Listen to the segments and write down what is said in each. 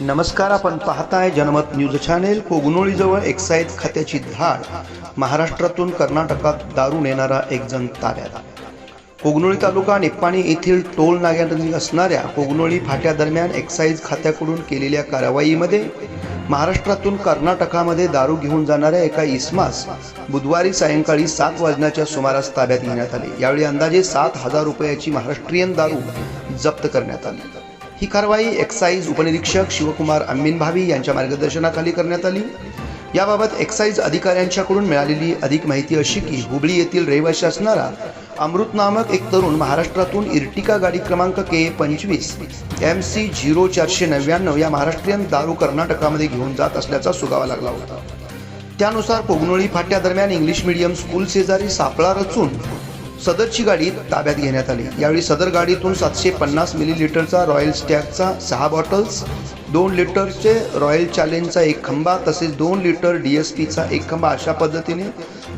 नमस्कार आपण पाहताय जनमत न्यूज चॅनेल. कोगनोळीजवळ एक्साईज खात्याची धाड. महाराष्ट्रातून कर्नाटकात दारू नेणारा एक जण ताब्यात कोगनोळी तालुका निप्पाणी येथील टोल नाग्यानजीक असणाऱ्या कोगनोळी फाट्यादरम्यान एक्साईज खात्याकडून केलेल्या कारवाईमध्ये महाराष्ट्रातून कर्नाटकामध्ये दारू घेऊन जाणाऱ्या एका इस्मास बुधवारी सायंकाळी सात वाजण्याच्या सुमारास ताब्यात घेण्यात आले. यावेळी अंदाजे सात हजार रुपयाची महाराष्ट्रीयन दारू जप्त करण्यात आली. ही कारवाई एक्साईज उपनिरीक्षक शिवकुमार अम्मीन भावी यांच्या मार्गदर्शनाखाली करण्यात आली. याबाबत एक्साईज अधिकाऱ्यांच्याकडून मिळालेली अधिक माहिती अशी की हुबळी येथील रहिवासी असणारा अमृत नामक एक तरुण महाराष्ट्रातून इर्टिका गाडी क्रमांक के पंचवीस एम सी झिरो चारशे नव्याण्णव या महाराष्ट्रीयन दारू कर्नाटकामध्ये घेऊन जात असल्याचा सुगावा लागला होता. त्यानुसार कोगनोळी फाट्यादरम्यान इंग्लिश मीडियम स्कूल शेजारी सापळा रचून सदरची गाडी ताब्यात घेण्यात आली. यावेळी सदर गाडीतून सातशे पन्नास मिलीलिटरचा रॉयल स्टॅगचा सहा बॉटल्स दोन लिटरचे रॉयल चॅलेंजचा एक खंबा तसेच दोन लिटर डी एस पीचा एक खंबा अशा पद्धतीने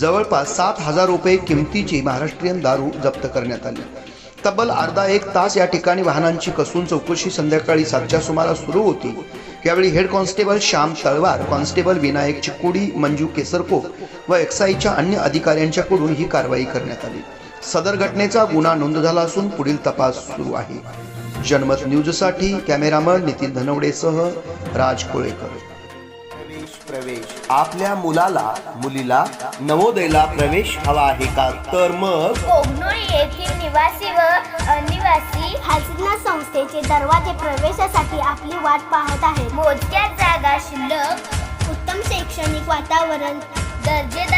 जवळपास सात हजार रुपये किमतीची महाराष्ट्रीयन दारू जप्त करण्यात आली. तब्बल अर्धा एक तास या ठिकाणी वाहनांची कसून चौकशी संध्याकाळी सातच्या सुमारास सुरू होती. यावेळी head constable Shyam Talwar constable Vinayak Chikkudi Manju केसरको व एक्साईच्या अन्य अधिकाऱ्यांच्याकडून ही कारवाई करण्यात आली. सदर घटनेचा गुन्हा नोंद झाला असून पुढील तपास सुरू आहे. जनमत न्यूजसाठी कॅमेरामन नितीन धनवडेसह राज कोळेकर. प्रवेश आपल्या मुलाला मुलीला नवोदयला प्रवेश हवा आहे का? तर मग? येथील निवासी व अनिवासी हालसिद्ना संस्थेचे दरवाजे प्रवेशासाठी आपली वाट पाहत आहेत. मोजक्या जागा शिल्लक उत्तम शैक्षणिक वातावरण दर्जेदार